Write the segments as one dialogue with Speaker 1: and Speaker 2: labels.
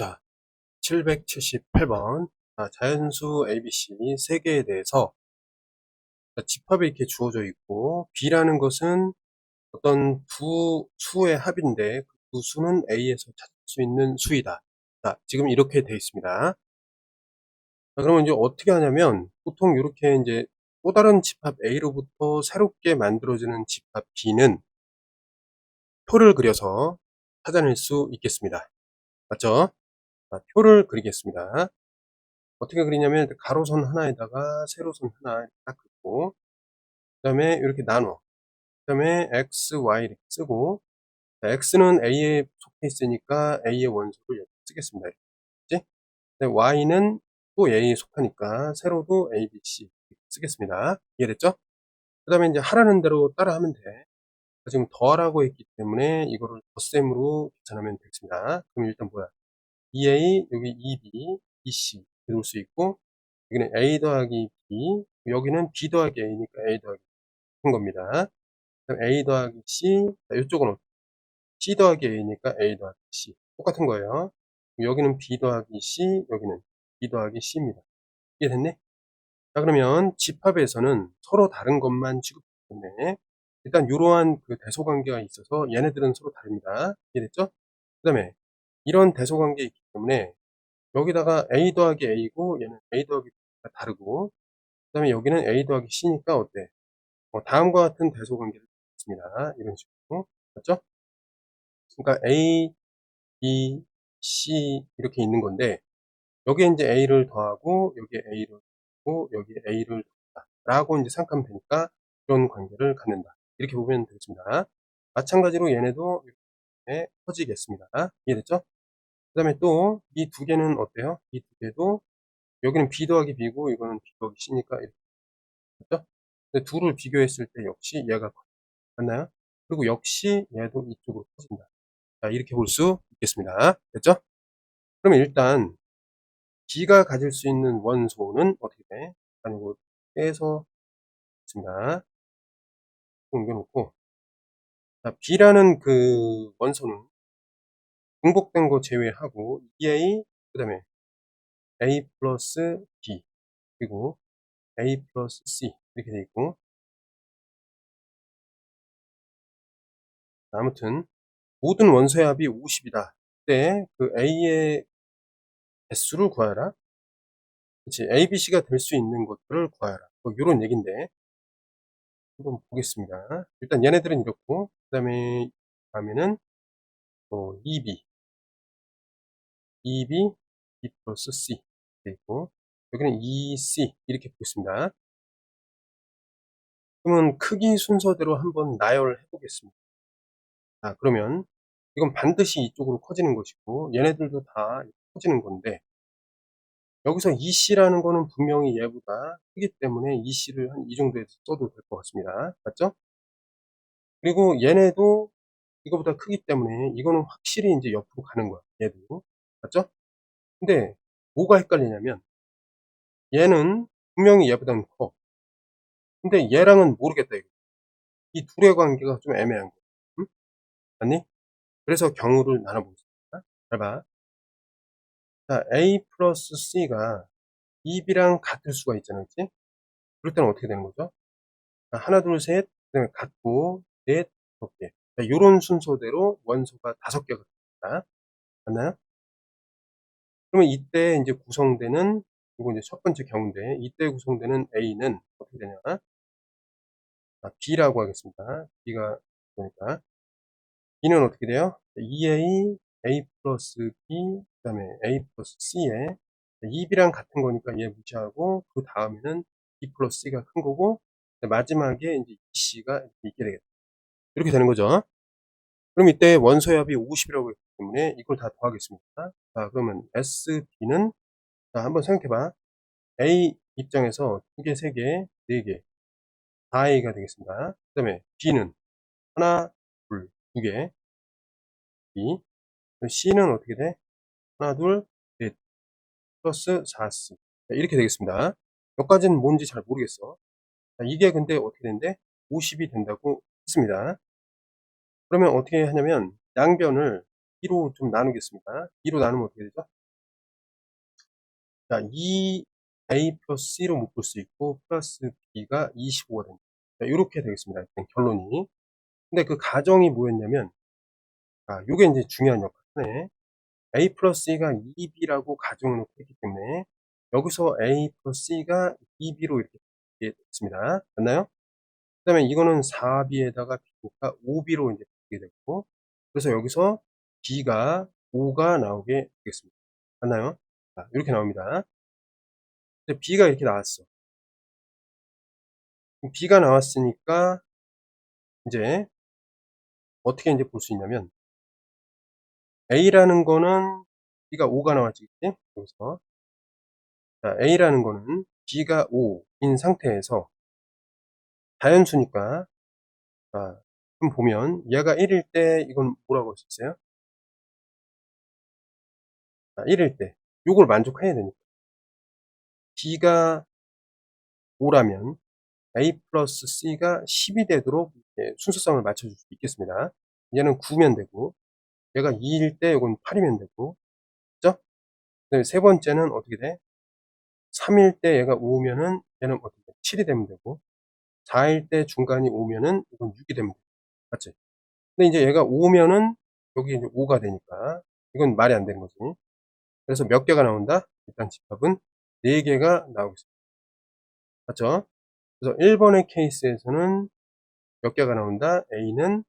Speaker 1: 자, 778번. 아, 자연수 ABC 3개에 대해서 자, 집합이 이렇게 주어져 있고, B라는 것은 어떤 두 수의 합인데, 그 두 수는 A에서 찾을 수 있는 수이다. 자, 지금 이렇게 되어 있습니다. 자, 그러면 이제 어떻게 하냐면, 보통 이렇게 이제 또 다른 집합 A로부터 새롭게 만들어지는 집합 B는 표를 그려서 찾아낼 수 있겠습니다. 맞죠? 자, 표를 그리겠습니다. 어떻게 그리냐면 가로선 하나에다가 세로선 하나 딱 긋고 그 다음에 이렇게 나눠 그 다음에 x, y 이렇게 쓰고 x는 a에 속해 있으니까 a의 원소를 이렇게 쓰겠습니다. 그치? y는 또 a에 속하니까 세로도 a, b, c 쓰겠습니다. 이해됐죠? 그 다음에 이제 하라는 대로 따라 하면 돼. 지금 더하라고 했기 때문에 이거를 덧셈으로 계산하면 되겠습니다. 그럼 일단 뭐야? 2a 여기 2b, 2c 이럴 수 있고 여기는 a 더하기 b 여기는 b 더하기 a니까 a 더하기 한 겁니다. 그럼 a 더하기 c 자, 이쪽은 c 더하기 a니까 a 더하기 c 똑같은 거예요. 여기는 b 더하기 c 여기는 b 더하기 c입니다. 이해됐네? 자 그러면 집합에서는 서로 다른 것만 때문에 일단 이러한 그 대소관계가 있어서 얘네들은 서로 다릅니다. 이해됐죠? 그 다음에 이런 대소관계 때문에 여기다가 a 더하기 a고 얘는 a 더하기 b가 다르고 그 다음에 여기는 a 더하기 c니까 어때? 어, 다음과 같은 대소관계를 갖습니다. 이런 식으로 맞죠? 그러니까 a, b, c 이렇게 있는 건데 여기에 이제 a를 더하고 여기에 a를 더하고 여기에 a를 더한다 라고 이제 생각하면 되니까 이런 관계를 갖는다 이렇게 보면 되겠습니다. 마찬가지로 얘네도 이렇게 커지겠습니다. 이해됐죠? 그 다음에 또 이 두 개는 어때요? 이 두 개도 여기는 b 더하기 b고 이거는 b 더하기 c니까 맞죠? 근데 둘을 비교했을 때 역시 얘가 커. 맞나요? 그리고 역시 얘도 이쪽으로 커진다. 자, 이렇게 볼 수 있겠습니다. 됐죠? 그러면 일단 b가 가질 수 있는 원소는 어떻게 돼? 아니고 빼서 있습니다. 옮겨놓고 자, b라는 그 원소는 중복된 거 제외하고 2a 그 다음에 a 플러스 b 그리고 a 플러스 c 이렇게 돼 있고 아무튼 모든 원소의 합이 50이다. 그때 그 a의 개수를 구하라. 그치 a, b, c가 될 수 있는 것들을 구하라. 뭐 이런 얘기인데 한번 보겠습니다. 일단 얘네들은 이렇고 그 다음에 다음에는 또 2b 2b, b 플러스 c 되어 있고 여기는 2c 이렇게 보겠습니다. 그러면 크기 순서대로 한번 나열해 보겠습니다. 자 그러면 이건 반드시 이쪽으로 커지는 것이고 얘네들도 다 커지는 건데 여기서 EC라는 거는 분명히 얘보다 크기 때문에 EC를 한 이 정도에서 써도 될 것 같습니다. 맞죠? 그리고 얘네도 이거보다 크기 때문에 이거는 확실히 이제 옆으로 가는 거야. 얘도. 맞죠? 근데 뭐가 헷갈리냐면 얘는 분명히 얘보다는 커. 근데 얘랑은 모르겠다 이거. 이 둘의 관계가 좀 애매한 거. 응? 맞니? 그래서 경우를 나눠보겠습니다. 잘 봐. 자, A 플러스 C가 2B랑 같을 수가 있잖아, 그치? 그럴 때는 어떻게 되는 거죠? 자, 하나, 둘, 셋, 그 다음에 같고, 넷, 다섯 개. 자, 요런 순서대로 원소가 다섯 개가 됩니다. 맞나요? 그러면 이때 이제 구성되는 이거 이제 첫 번째 경우인데 이때 구성되는 A는 어떻게 되냐? 아, B라고 하겠습니다. B가 그러니까 B는 어떻게 돼요? 2A, A 플러스 B, 그 다음에 A 플러스 C에 2B랑 같은 거니까 얘 무시하고 그 다음에는 B 플러스 C가 큰 거고 마지막에 이제 C가 있게 되겠다. 이렇게 되는 거죠. 그럼 이때 원소의 합이 50이라고 했기 때문에 이걸 다 더하겠습니다. 자, 그러면 SB는 자, 한번 생각해봐. A 입장에서 2개, 3개, 4개, 4A가 되겠습니다. 그 다음에 B는 하나, 둘, 2개, B. C는 어떻게 돼? 하나, 둘, 넷, 플러스 4C. 자, 이렇게 되겠습니다. 여기까지는 뭔지 잘 모르겠어. 자, 이게 근데 어떻게 된대? 50이 된다고 했습니다. 그러면 어떻게 하냐면 양변을 2로 좀 나누겠습니다. 2로 나누면 어떻게 되죠? 자, 2a 플러스 c로 묶을 수 있고 플러스 b가 25가 됩니다. 자, 이렇게 되겠습니다. 일단 결론이. 근데 그 가정이 뭐였냐면 아, 요게 이제 중요한 역할이네. a 플러스 c가 2b라고 가정을 놓고 했기 때문에 여기서 a 플러스 c가 2b로 이렇게 됐습니다. 맞나요? 그 다음에 이거는 4b에다가 b니까 5b로 이제 바뀌게 됐고 그래서 여기서 b가 5가 나오게 되겠습니다. 맞나요? 자, 이렇게 나옵니다. b가 이렇게 나왔어. b가 나왔으니까 이제 어떻게 이제 볼 수 있냐면 a라는 거는 b가 5가 나왔지? 여기서 자, a라는 거는 b가 5인 상태에서 자연수니까 자, 그럼 보면 얘가 1일 때 이건 뭐라고 있어요? 자, 1일 때 요걸 만족해야 되니까 b가 5라면 a 플러스 c가 10이 되도록 순서성을 맞춰줄 수 있겠습니다. 얘는 9면 되고 얘가 2일 때 이건 8이면 되고 그죠? 세 번째는 어떻게 돼? 3일 때 얘가 5면은 얘는 어떻게 돼? 7이 되면 되고 4일 때 중간이 5면은 이건 6이 되면 돼. 맞지? 근데 이제 얘가 5면은 여기 이제 5가 되니까 이건 말이 안 되는 거지. 그래서 몇 개가 나온다? 일단 집합은 4개가 나오겠습니다. 맞죠? 그래서 1번의 케이스에서는 몇 개가 나온다? A는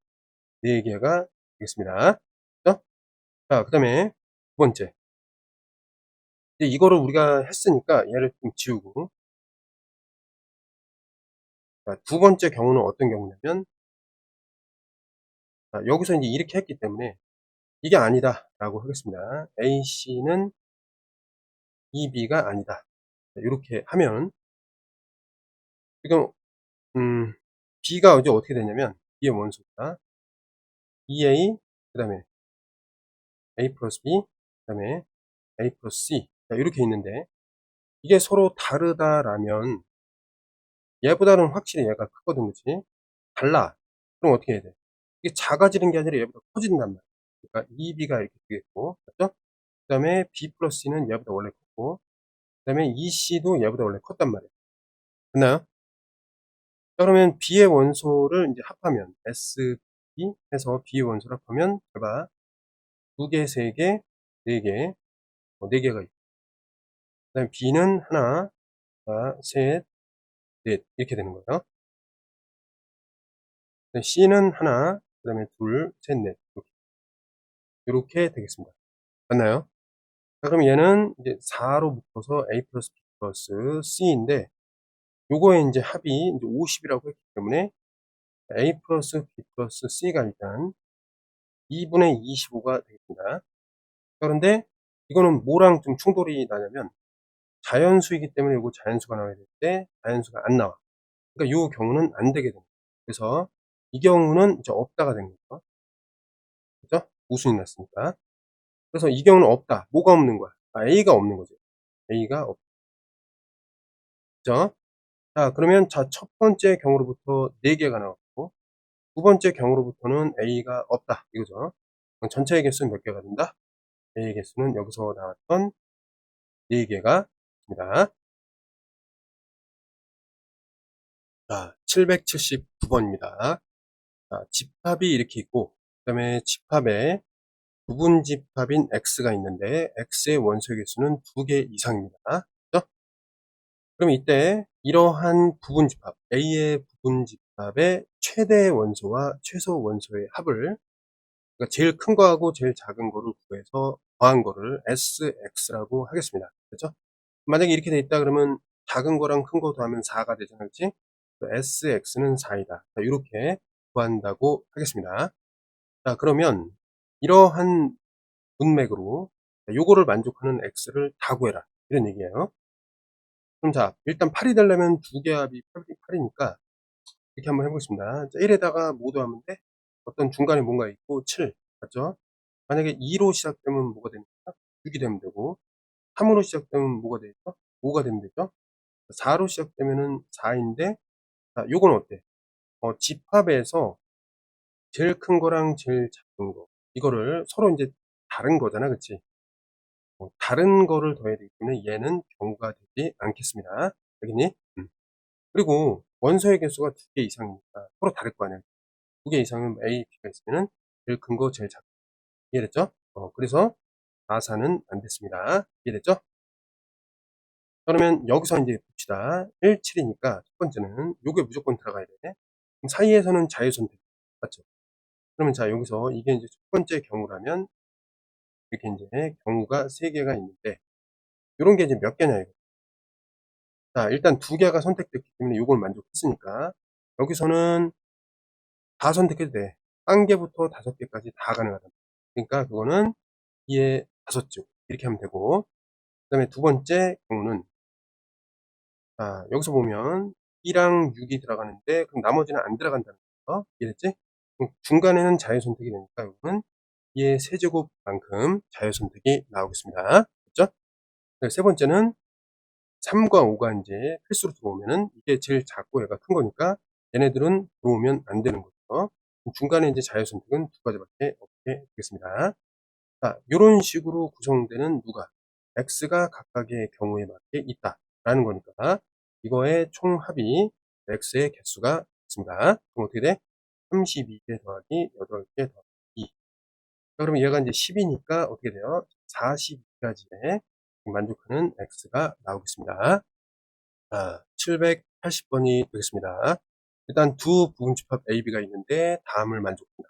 Speaker 1: 4개가 되겠습니다. 그죠? 자, 그 다음에 두 번째. 이제 이거를 우리가 했으니까 얘를 좀 지우고 자, 두 번째 경우는 어떤 경우냐면 자, 여기서 이제 이렇게 했기 때문에 이게 아니다 라고 하겠습니다. AC는 EB가 아니다. 이렇게 하면 지금 음, B가 이제 어떻게 되냐면 B의 원소가 EA 그 다음에 A 플러스 B 그 다음에 A 플러스 C. 자, 이렇게 있는데 이게 서로 다르다라면 얘보다는 확실히 얘가 크거든 그치? 달라. 그럼 어떻게 해야 돼 이게 작아지는 게 아니라 얘보다 커진단 말이야 그러니까 EB가 이렇게 되겠고 맞죠 그 다음에 B 플러스 C는 얘보다 원래 컸고 그 다음에 EC도 얘보다 원래 컸단 말이야 됐나요? 자, 그러면 B의 원소를 이제 합하면 SB 해서 B의 원소를 합하면 봐봐 두 개, 세 개, 네 개, 어, 네 개가 있고 그 다음에 B는 하나, 자, 셋, 넷 이렇게 되는 거예요. C는 하나, 그 다음에 둘, 셋, 넷 이렇게. 이렇게 되겠습니다. 맞나요? 자, 그럼 얘는 이제 4로 묶어서 A 플러스 B 플러스 C인데 요거에 이제 합이 이제 50이라고 했기 때문에 A 플러스 B 플러스 C가 일단 2분의 25가 되겠습니다. 그런데 이거는 뭐랑 좀 충돌이 나냐면 자연수이기 때문에 이거 자연수가 나와야 될때 자연수가 안 나와. 그러니까 이 경우는 안 되게 됩니다. 그래서 이 경우는 이제 없다가 된 거죠. 그죠? 우순이 났으니까. 그래서 이 경우는 없다. 뭐가 없는 거야? 아, A가 없는 거죠. A가 없다. 그죠? 자, 그러면 자, 첫 번째 경우로부터 4개가 나왔고, 두 번째 경우로부터는 A가 없다. 이거죠. 전체의 개수는 몇 개가 된다? A의 개수는 여기서 나왔던 4개가 됩니다. 자, 779번입니다. 자, 집합이 이렇게 있고, 그 다음에 집합에 부분 집합인 x가 있는데 x의 원소의 개수는 두 개 이상입니다. 그렇죠? 그럼 이때 이러한 부분 집합 a의 부분 집합의 최대 원소와 최소 원소의 합을 그러니까 제일 큰 거하고 제일 작은 거를 구해서 더한 거를 sx라고 하겠습니다. 그렇죠? 만약에 이렇게 돼 있다 그러면 작은 거랑 큰 거 더하면 4가 되잖아요. 그렇지? sx는 4이다. 자, 이렇게 구한다고 하겠습니다. 자, 그러면 이러한 문맥으로 요거를 만족하는 x를 다 구해라. 이런 얘기예요. 그럼 자, 일단 8이 되려면 두 개 합이 8 이니까 이렇게 한번 해보겠습니다. 자, 1에다가 모두 하면 돼? 어떤 중간에 뭔가 있고 7. 맞죠? 만약에 2로 시작되면 뭐가 됩니까? 6이 되면 되고 3으로 시작되면 뭐가 되죠? 5가 되면 되죠? 4로 시작되면은 4인데 자, 요건 어때? 어, 집합에서 제일 큰 거랑 제일 작은 거 이거를 서로 이제 다른 거잖아 그치 뭐 다른 거를 더해야 되기 때문에 얘는 경우가 되지 않겠습니다. 알겠니? 음. 그리고 원소의 개수가 두 개 이상이니까 서로 다를 거 아니야. 두 개 이상은 A, B가 있으면은 제일 큰 거 제일 작고 이해됐죠? 어, 그래서 4사는 안 됐습니다. 이해됐죠? 그러면 여기서 이제 봅시다. 1, 7이니까 첫 번째는 요게 무조건 들어가야 돼. 그럼 사이에서는 자유선택 맞죠? 그러면 자 여기서 이게 이제 첫 번째 경우라면 이렇게 이제 경우가 세 개가 있는데 이런 게 이제 몇 개냐 이거. 자 일단 두 개가 선택됐기 때문에 이걸 만족했으니까 여기서는 다 선택해도 돼. 한 개부터 다섯 개까지 다 가능하다. 그러니까 그거는 2의 다섯 줄 이렇게 하면 되고 그 다음에 두 번째 경우는 자 여기서 보면 2랑 6이 들어가는데 그럼 나머지는 안 들어간다는 거 이해됐지? 중간에는 자유선택이 되니까 이거는 2의 세제곱만큼 자유선택이 나오겠습니다. 그렇죠? 세 번째는 3과 5가 이제 필수로 들어오면은 이게 제일 작고 얘가 큰 거니까 얘네들은 들어오면 안 되는 거죠. 중간에 이제 자유선택은 두 가지밖에 없게 되겠습니다. 자, 이런 식으로 구성되는 누가 x가 각각의 경우에 맞게 있다라는 거니까 이거의 총합이 x의 개수가 있습니다. 그럼 어떻게 돼? 32개 더하기 8개 더하기 2. 자, 그러면 얘가 이제 10이니까 어떻게 돼요? 42가지에 만족하는 x가 나오겠습니다. 자, 780번이 되겠습니다. 일단 두 부분집합 AB가 있는데 다음을 만족합니다.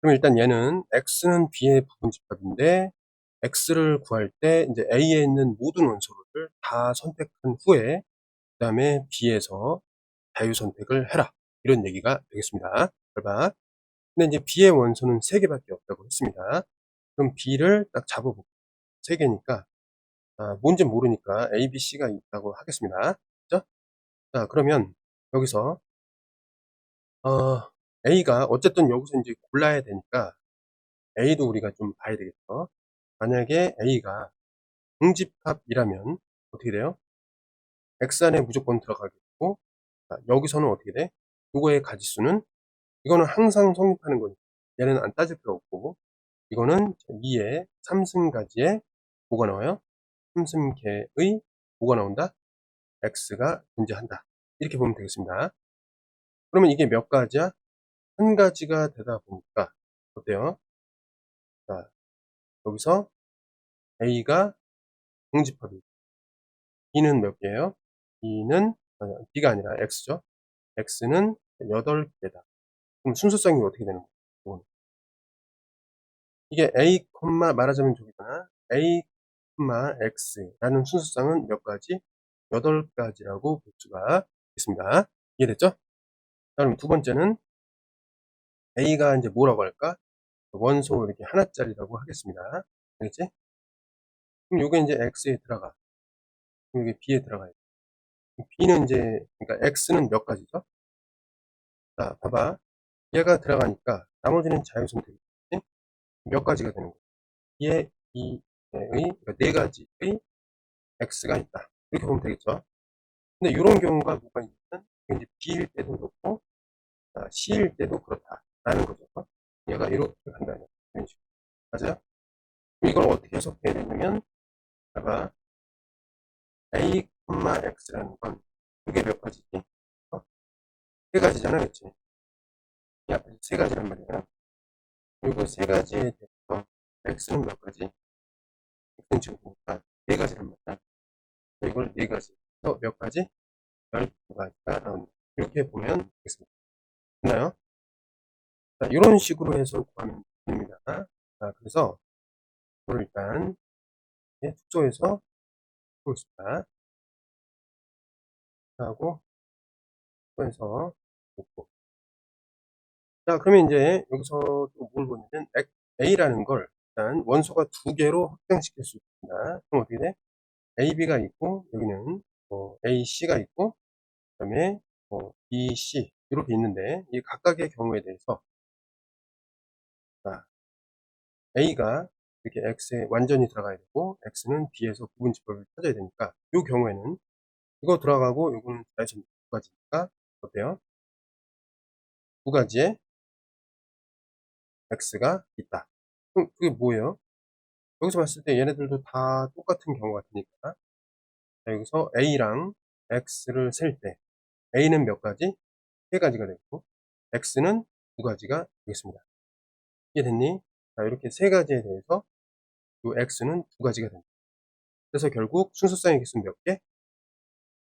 Speaker 1: 그럼 일단 얘는 x는 b의 부분집합인데 x를 구할 때 이제 a에 있는 모든 원소를 다 선택한 후에 그 다음에 b에서 자유 선택을 해라 이런 얘기가 되겠습니다. 잘 봐. 근데 이제 b의 원소는 3개밖에 없다고 했습니다. 그럼 b를 딱 잡아볼게요. 3개니까 아, 뭔지 모르니까 A, B, C가 있다고 하겠습니다. 그죠? 자, 그러면 여기서 어, A가 어쨌든 여기서 이제 골라야 되니까 A도 우리가 좀 봐야 되겠죠. 만약에 A가 응집합이라면 어떻게 돼요? X 안에 무조건 들어가겠고 자, 여기서는 어떻게 돼? 요거의 가지수는 이거는 항상 성립하는 거니까 얘는 안 따질 필요 없고 이거는 2의 3승가지에 뭐가 나와요? 3승계의 뭐가 나온다? x가 존재한다. 이렇게 보면 되겠습니다. 그러면 이게 몇 가지야? 한 가지가 되다 보니까 어때요? 자, 여기서 a가 공집합이 b는 몇 개예요? B는 아니, b가 아니라 x죠. x는 8개다. 그럼 순서성이 어떻게 되는 거예요? 이게 a, 말하자면 저기잖아. a, x라는 순서상은 몇 가지? 8가지라고 볼 수가 있습니다. 이해됐죠? 그럼 두 번째는 a가 이제 뭐라고 할까? 원소 이렇게 하나짜리라고 하겠습니다. 알겠지? 그럼 요게 이제 x에 들어가. 그럼 여기 b에 들어가요. B는 이제, 그러니까 x는 몇 가지죠? 자, 봐봐. 얘가 들어가니까 나머지는 자유선택이지. 몇 가지가 되는 거예요. 얘, 이, 의 그러니까 네 가지의 x가 있다. 이렇게 보면 되겠죠. 근데 이런 경우가 뭐가 있냐면 이제 b일 때도 그렇고 c일 때도 그렇다라는 거죠. 얘가 이렇게 간다는 이런 식으로. 맞아요? 이걸 어떻게 해석해야 되냐면 봐봐 a, x라는 건 이게 몇 가지지? 어? 세 가지잖아, 그치? 야, 세 가지란 말이야. 그리고 세 가지에 대해서 x는 몇 가지? x는 지금 보니까 네 가지란 말이야. 이걸 네 가지. 또몇 가지? 열두 가지가 나온다. 이렇게 보면 되겠습니다. 됐나요? 자, 이런 식으로 해서 구하면 됩니다. 자, 그래서 이걸 일단 축소해서 보겠습니다. 하고 축소해서 놓고 자, 그러면 이제 여기서 또 뭘 보냐면 A라는 걸 일단 원소가 두 개로 확장시킬 수 있습니다. 그럼 어떻게 돼? AB가 있고 여기는 뭐 AC가 있고 그 다음에 뭐 BC 이렇게 있는데 이 각각의 경우에 대해서 자, A가 이렇게 X에 완전히 들어가야 되고 X는 B에서 부분 집합을 찾아야 되니까 이 경우에는 이거 들어가고 이거는 자연선 두 가지니까 어때요? 두 가지의 X가 있다. 그럼 그게 뭐예요? 여기서 봤을 때 얘네들도 다 똑같은 경우 같으니까 자, 여기서 A랑 X를 셀 때 A는 몇 가지? 세 가지가 되고 X는 두 가지가 되겠습니다. 이해됐니? 자, 이렇게 세 가지에 대해서 이 X는 두 가지가 됩니다. 그래서 결국 순서쌍의 개수는 몇 개?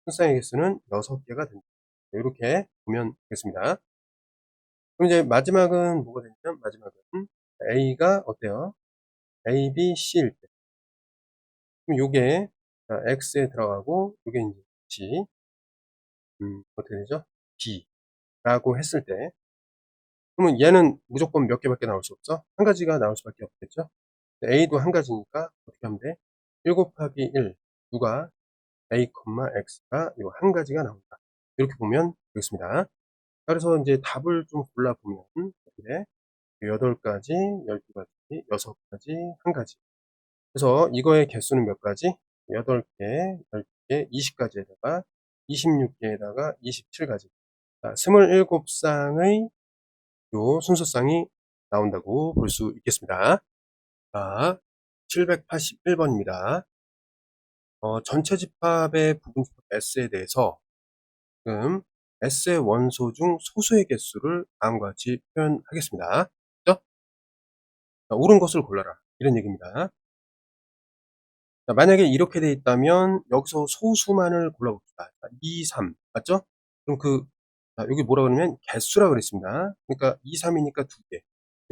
Speaker 1: 순서쌍의 개수는 여섯 개가 됩니다. 이렇게 보면 되겠습니다. 그럼 이제 마지막은 뭐가 되냐면 마지막은 A가 어때요? A, B, C일 때. 그럼 요게 자, X에 들어가고 요게 이제 G 음, 어떻게 되죠? B라고 했을 때 그러면 얘는 무조건 몇 개밖에 나올 수 없어? 한 가지가 나올 수밖에 없겠죠? A도 한 가지니까 어떻게 하면 돼? 1 곱하기 1 누가 A, X가 요한 가지가 나온다. 이렇게 보면 되겠습니다. 그래서 이제 답을 좀 골라보면 돼? 8가지, 12가지, 6가지, 1가지. 그래서 이거의 개수는 몇 가지? 8개, 10개, 20가지에다가 26개에다가 27가지. 자, 27쌍의 요 순서쌍이 나온다고 볼 수 있겠습니다. 자, 781번입니다. 어, 전체 집합의 부분 집합 S에 대해서 지금 S의 원소 중 소수의 개수를 다음과 같이 표현하겠습니다. 그죠? 자, 옳은 것을 골라라. 이런 얘기입니다. 자, 만약에 이렇게 돼 있다면 여기서 소수만을 골라봅시다. 자, 2, 3 맞죠? 그럼 그 자, 여기 뭐라 그러면 개수라 그랬습니다. 그러니까 2, 3이니까 두 개.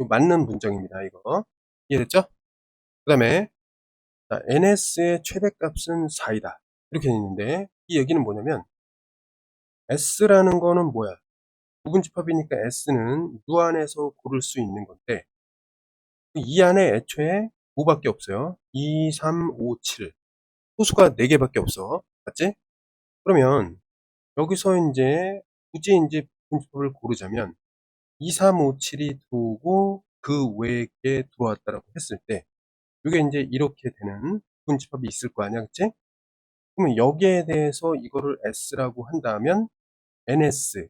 Speaker 1: 맞는 문정입니다. 이거 이해됐죠? 그 다음에 ns의 최대값은 4이다. 이렇게 돼 있는데 이 얘기는 뭐냐면 s라는 거는 뭐야? 부분집합이니까 s는 유 안에서 고를 수 있는 건데 이 안에 애초에 5밖에 없어요. 2, 3, 5, 7 소수가 4개밖에 없어. 맞지? 그러면 여기서 이제 굳이 이제 부분집합을 고르자면 2, 3, 5, 7이 들어오고 그 외에 게 들어왔다라고 했을 때 이게 이제 이렇게 되는 부분집합이 있을 거 아니야, 그치? 그러면 여기에 대해서 이거를 S라고 한다면 NS의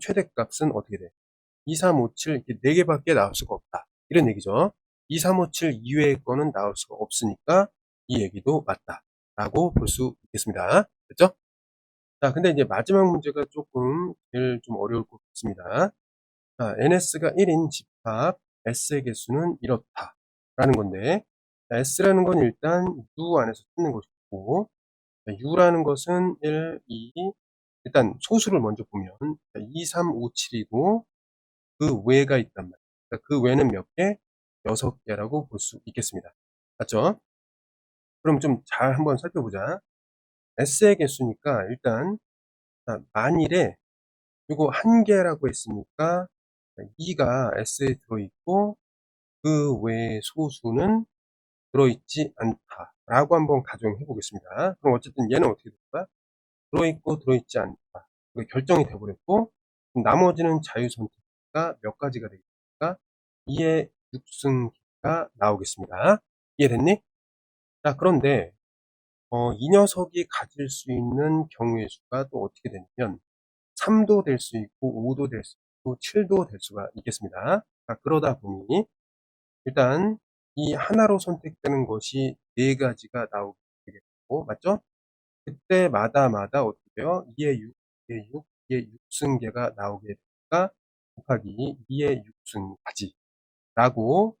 Speaker 1: 최대값은 어떻게 돼? 2, 3, 5, 7 이렇게 4개밖에 나올 수가 없다. 이런 얘기죠. 2, 3, 5, 7 이외의 거는 나올 수가 없으니까 이 얘기도 맞다. 라고 볼 수 있겠습니다. 됐죠? 자, 근데 이제 마지막 문제가 조금 제일 좀 어려울 것 같습니다. 자, NS가 1인 집합 S의 개수는 이렇다. 라는 건데, S라는 건 일단 U 안에서 찾는 것이고, U라는 것은 1, 2, 일단 소수를 먼저 보면 2, 3, 5, 7이고 그 외가 있단 말이에요. 그러니까 그 외는 몇 개? 6개라고 볼 수 있겠습니다. 맞죠? 그럼 좀 잘 한번 살펴보자. S의 개수니까 일단 만일에 이거 한 개라고 했으니까 2가 S에 들어있고 그 외의 소수는 들어있지 않다라고 한번 가정해 보겠습니다. 그럼 어쨌든 얘는 어떻게 될까? 들어있고 들어있지 않다. 결정이 돼버렸고 나머지는 자유선택가 몇 가지가 되겠습니까? 2의 6승가 나오겠습니다. 이해됐니? 자 그런데 어, 이 녀석이 가질 수 있는 경우의 수가 또 어떻게 되냐면 3도 될 수 있고 5도 될 수 있고 7도 될 수가 있겠습니다. 자, 그러다 보니 일단 이 하나로 선택되는 것이 네 가지가 나오게 되겠고 맞죠? 그때마다마다 어떻게 돼요? 2의 6, 2의 6, 2의 6승계가 나오게 되니까 곱하기 2의 6승까지 라고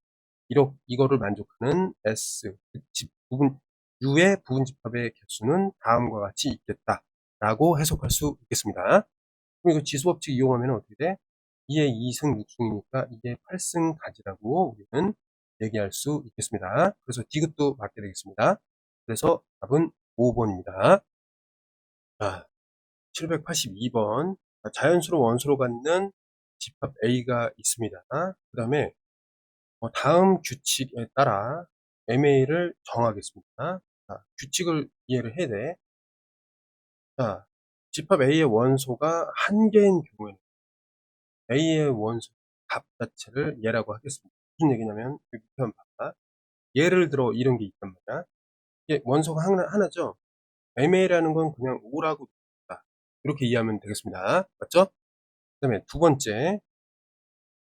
Speaker 1: 이렇게 이거를 만족하는 S 집 부분 U의 부분 집합의 개수는 다음과 같이 있겠다 라고 해석할 수 있겠습니다. 그럼 이거 지수 법칙 이용하면 어떻게 돼? 2의 2승 6승이니까 2의 8승 가지라고 우리는 얘기할 수 있겠습니다. 그래서 디귿도 맞게 되겠습니다. 그래서 답은 5번입니다. 자, 782번. 자연수로 원수로 갖는 집합 A가 있습니다. 그 다음에 어, 다음 규칙에 따라 MA를 정하겠습니다. 자, 규칙을 이해를 해야 돼. 자, 집합 A의 원소가 한 개인 경우에는 A의 원소 값 자체를 얘라고 하겠습니다. 무슨 얘기냐면 여기 밑에 봐봐. 예를 들어 이런 게 있단 말이야. 이게 원소가 하나, 하나죠. MA라는 건 그냥 5라고 이렇게 이해하면 되겠습니다. 맞죠? 그 다음에 두 번째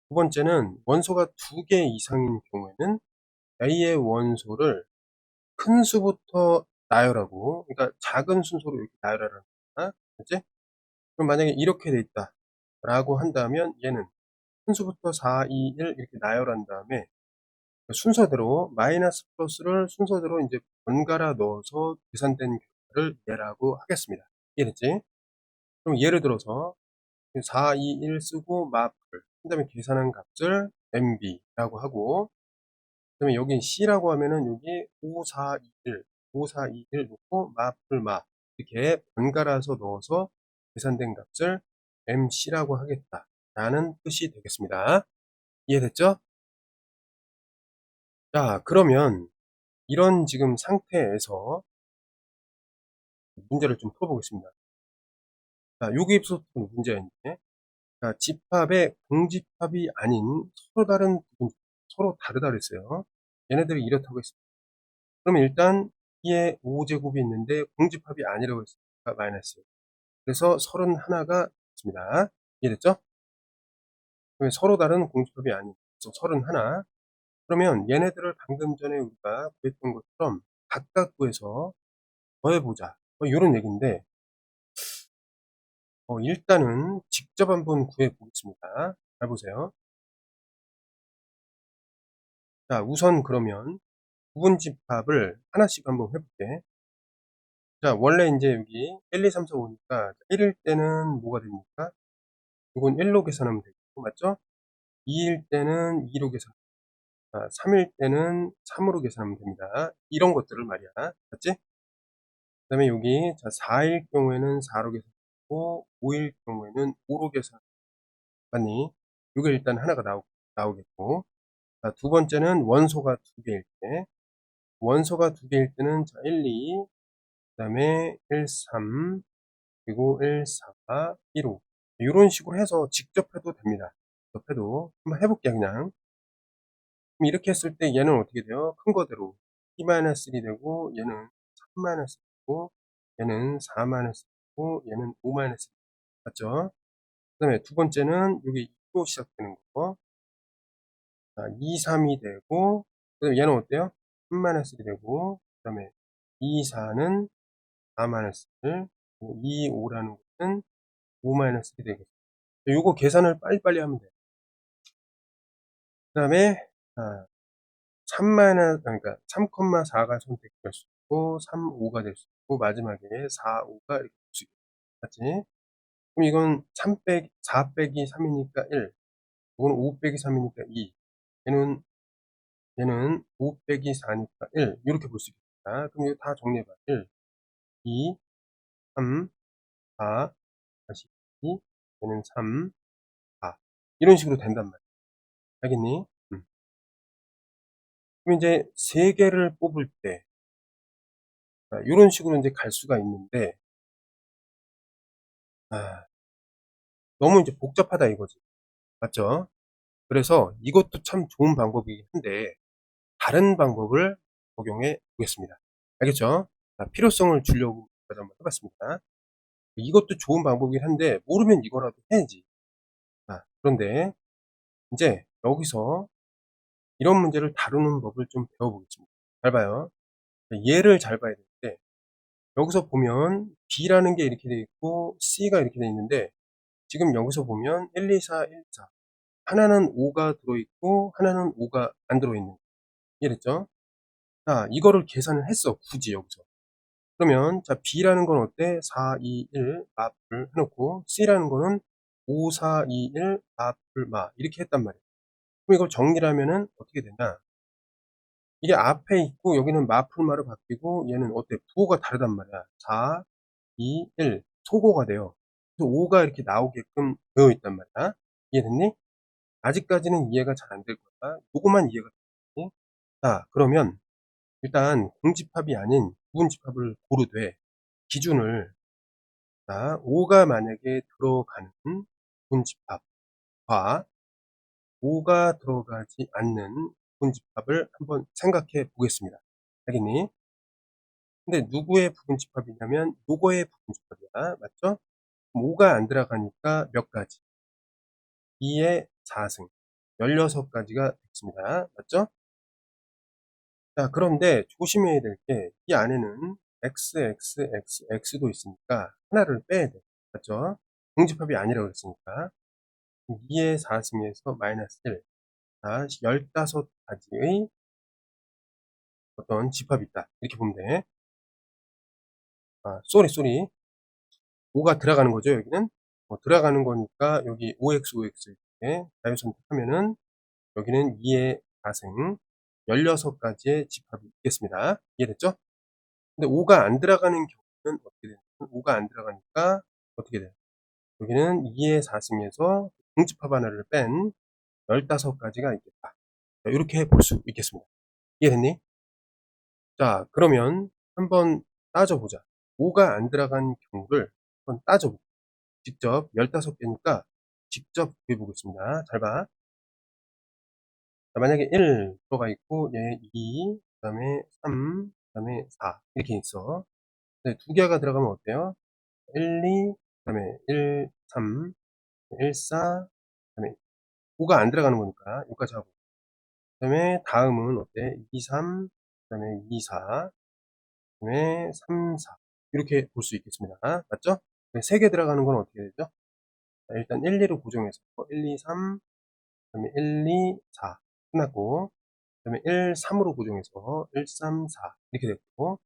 Speaker 1: 두 번째는 원소가 두 개 이상인 경우에는 A의 원소를 큰 수부터 나열하고, 그러니까 작은 순서로 이렇게 나열하라는 거야. 그럼 만약에 이렇게 돼 있다. 라고 한다면 얘는 큰 수부터 4, 2, 1 이렇게 나열한 다음에 순서대로 마이너스 플러스를 순서대로 이제 번갈아 넣어서 계산된 결과를 얘라고 하겠습니다. 이해됐지? 그럼 예를 들어서 4, 2, 1 쓰고 마플 그 다음에 계산한 값을 MB라고 하고 그 다음에 여기 C라고 하면은 여기 5, 4, 2, 1 5, 4, 2, 1 놓고 마플 마 이렇게 번갈아서 넣어서 계산된 값을 MC라고 하겠다 라는 뜻이 되겠습니다. 이해됐죠? 자 그러면 이런 지금 상태에서 문제를 좀 풀어보겠습니다. 자, 여기부터 문제가 있는데, 자, 집합의 공집합이 아닌 서로 다른 부분, 서로 다르다 그랬어요. 얘네들이 이렇다고 했습니다. 그러면 일단 E에 5제곱이 있는데 공집합이 아니라고 했으니까 마이너스. 그래서 31가 있습니다. 이해됐죠? 서로 다른 공집합이 그래서 31. 그러면 얘네들을 방금 전에 우리가 구했던 것처럼 각각 구해서 더해보자. 뭐 이런 얘기인데, 어, 일단은 직접 한번 구해 보겠습니다. 잘 보세요. 자, 우선 그러면 부분집합을 하나씩 한번 해볼게. 자, 원래 이제 여기 1, 2, 3, 4, 5니까 1일 때는 뭐가 됩니까? 이건 1로 계산하면 되고, 맞죠? 2일 때는 2로 계산. 자, 3일 때는 3으로 계산하면 됩니다. 이런 것들을 말이야. 맞지? 그 다음에 여기, 자, 4일 경우에는 4로 계산하고, 5일 경우에는 5로 계산. 맞니? 이게 일단 하나가 나오, 나오겠고. 자, 두 번째는 원소가 두 개일 때. 원소가 두 개일 때는 자, 1, 2, 그 다음에 1, 3, 그리고 1, 4, 1, 5. 이런 식으로 해서 직접 해도 됩니다. 직접 해도. 한번 해볼게요, 그냥. 이렇게 했을 때 얘는 어떻게 돼요? 큰 거대로. 2-1이 되고, 얘는 3-되고, 얘는 4-되고, 얘는 5-. 맞죠? 그 다음에 두 번째는 여기 2로 시작되는 거. 자, 2, 3이 되고, 그 다음에 얘는 어때요? 3-1이 되고, 그 다음에 2, 4는 4-1, 2, 5라는 것은 5-1이 되겠습니다. 요거 계산을 빨리빨리 하면 돼요. 그 다음에, 3 그러니까 3,4가 선택될 수 있고, 3, 5가 될 수 있고, 마지막에 4, 5가 이렇게 될수 있고, 맞지? 그럼 이건 3 빼기, 4 빼기 3이니까 1. 이거는 5 빼기 3이니까 2. 얘는, 얘는 5 빼기 4니까 1. 이렇게 볼 수 있겠다. 그럼 이거 다 정리해봐. 1, 2, 3, 4, 다시 2, 얘는 3, 4. 이런 식으로 된단 말이야. 알겠니? 음. 그럼 이제 세 개를 뽑을 때, 이런 식으로 이제 갈 수가 있는데, 아, 너무 이제 복잡하다 이거지. 맞죠? 그래서 이것도 참 좋은 방법이긴 한데, 다른 방법을 적용해 보겠습니다. 알겠죠? 자, 필요성을 주려고 한번 해봤습니다. 이것도 좋은 방법이긴 한데, 모르면 이거라도 해야지. 자, 그런데, 이제 여기서 이런 문제를 다루는 법을 좀 배워보겠습니다. 잘 봐요. 얘를 잘 봐야 되는데, 여기서 보면 B라는 게 이렇게 되어 있고 C가 이렇게 되어 있는데 지금 여기서 보면 1, 2, 4, 1, 4 하나는 5가 들어있고 하나는 5가 안 들어있는. 이해됐죠? 자 이거를 계산을 했어 굳이 여기서 그러면 자 B라는 건 어때? 4, 2, 1 마플 해놓고 C라는 거는 5, 4, 2, 1 마플 마 이렇게 했단 말이에요 그럼 이걸 정리를 하면은 어떻게 되냐 이게 앞에 있고 여기는 마풀마로 바뀌고 얘는 어때? 부호가 다르단 말이야. 4, 2, 1 소고가 돼요. 그래서 5가 이렇게 나오게끔 되어 있단 말이야. 이해됐니? 아직까지는 이해가 잘 안 될 거야. 요거만 이해가 되니? 자, 그러면 일단 공집합이 아닌 부분집합을 고르되 기준을 자, 5가 만약에 들어가는 부분집합과 5가 들어가지 않는 부분집합을 한번 생각해 보겠습니다. 알겠니? 근데 누구의 부분집합이냐면 요거의 부분집합이야. 맞죠? 5가 안 들어가니까 몇 가지? 2의 4승 16가지가 됐습니다. 맞죠? 자, 그런데 조심해야 될 게 이 안에는 x, x, x, x도 있으니까 하나를 빼야 돼. 맞죠? 공집합이 아니라고 그랬으니까. 2의 4승에서 마이너스 1. 자, 15가지의 어떤 집합이 있다. 이렇게 보면 돼. 아, 쏘리, 쏘리. 5가 들어가는 거죠, 여기는. 뭐 들어가는 거니까 여기 5x, 5x 이렇게 자유 선택하면은 여기는 2의 4승 16가지의 집합이 있겠습니다. 이해됐죠? 근데 5가 안 들어가는 경우는 어떻게 되냐면 5가 안 들어가니까 어떻게 돼요? 여기는 2의 4승에서 공집합 하나를 뺀 15가지가 있겠다. 자, 이렇게 볼 수 있겠습니다. 이해됐니? 자, 그러면 한번 따져보자. 5가 안 들어간 경우를 한번 따져볼게요. 직접 15개니까 직접 구해보겠습니다. 잘 봐. 자, 만약에 1 들어가 있고 얘 2, 그 다음에 3, 그 다음에 4 이렇게 있어. 네, 두 개가 들어가면 어때요? 1, 2, 그 다음에 1, 3, 1, 4, 그 다음에 5가 안 들어가는 거니까 여기까지 하고 그 다음에 다음은 어때? 2, 3, 그 다음에 2, 4, 그 다음에 3, 4 이렇게 볼 수 있겠습니다. 맞죠? 세개 들어가는 건 어떻게 되죠? 자, 일단 1, 2로 고정해서 1, 2, 3, 그 다음에 1, 2, 4 끝났고 그 다음에 1, 3으로 고정해서 1, 3, 4 이렇게 됐고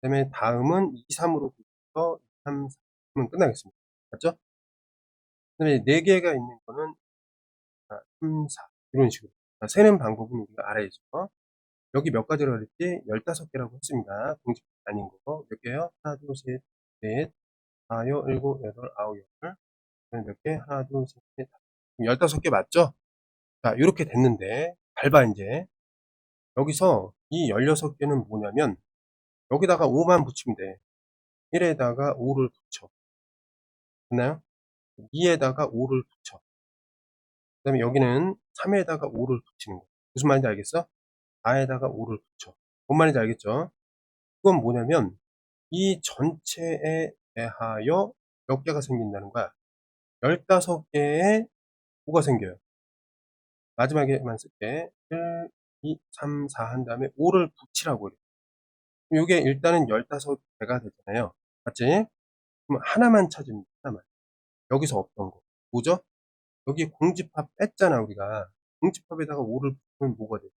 Speaker 1: 그 다음에 다음은 2, 3으로 고정해서 2, 3, 4 하면 끝나겠습니다. 맞죠? 그 다음에 4개가 있는 거는 3, 4 이런 식으로 자, 세는 방법은 우리가 알아야죠. 여기 몇 가지라고 그랬지? 15개라고 했습니다. 공식 아닌 거. 몇 개요? 하나, 둘, 셋, 넷, 다여, 일곱, 여덟, 아홉, 열. 몇 개? 하나, 둘, 셋, 넷, 다섯. 15개 맞죠? 자, 이렇게 됐는데, 밟아, 이제. 여기서 이 16개는 뭐냐면, 여기다가 5만 붙이면 돼. 1에다가 5를 붙여. 됐나요? 2에다가 5를 붙여. 그 다음에 여기는 3에다가 5를 붙이는 거. 무슨 말인지 알겠어? 4에다가 5를 붙여. 뭔 말인지 알겠죠? 그건 뭐냐면, 이 전체에 대하여 몇 개가 생긴다는 거야? 15개의 5가 생겨요. 마지막에만 쓸게 1, 2, 3, 4 한 다음에 5를 붙이라고 그래. 이게 일단은 15개가 되잖아요. 맞지? 그럼 하나만 찾으면 돼, 하나만. 여기서 없던 거. 뭐죠? 여기 공집합 뺐잖아, 우리가. 공집합에다가 5를 붙이면 뭐가 돼?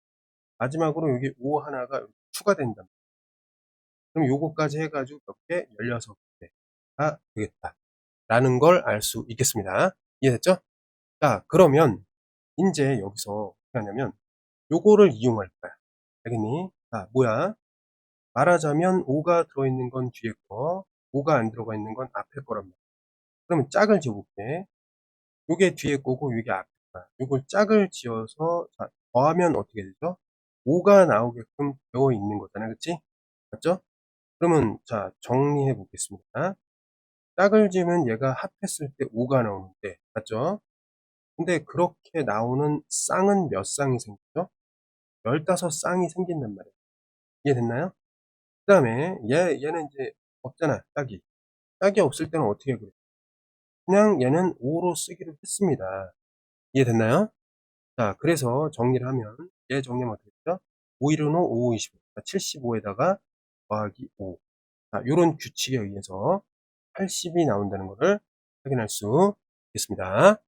Speaker 1: 마지막으로 여기 5 하나가 추가된다. 그럼 요거까지 해가지고 몇 개? 16개가 되겠다. 라는 걸 알 수 있겠습니다. 이해됐죠? 자, 그러면 이제 여기서 어떻게 하냐면 요거를 이용할 거야. 알겠니? 자, 뭐야? 말하자면 5가 들어있는 건 뒤에 거, 5가 안 들어가 있는 건 앞에 거란 말이야. 그러면 짝을 지어볼게. 요게 뒤에 거고 요게 앞에 거야. 요걸 짝을 지어서 자, 더하면 어떻게 되죠? 5가 나오게끔 되어 있는 거잖아. 그치? 맞죠? 그러면 자 정리해 보겠습니다. 짝을 지으면 얘가 합했을 때 5가 나오는데 맞죠? 근데 그렇게 나오는 쌍은 몇 쌍이 생기죠? 15쌍이 생긴단 말이에요. 이해됐나요? 그 다음에 얘, 얘는 이제 없잖아 짝이 짝이 없을 때는 어떻게 그래? 그냥 얘는 5로 쓰기로 했습니다. 이해됐나요? 자 그래서 정리를 하면 얘 정리하면 어떻게 되죠? 5 1은 5, 5, 25 75에다가 더하기 5 자, 요런 규칙에 의해서 80이 나온다는 것을 확인할 수 있겠습니다.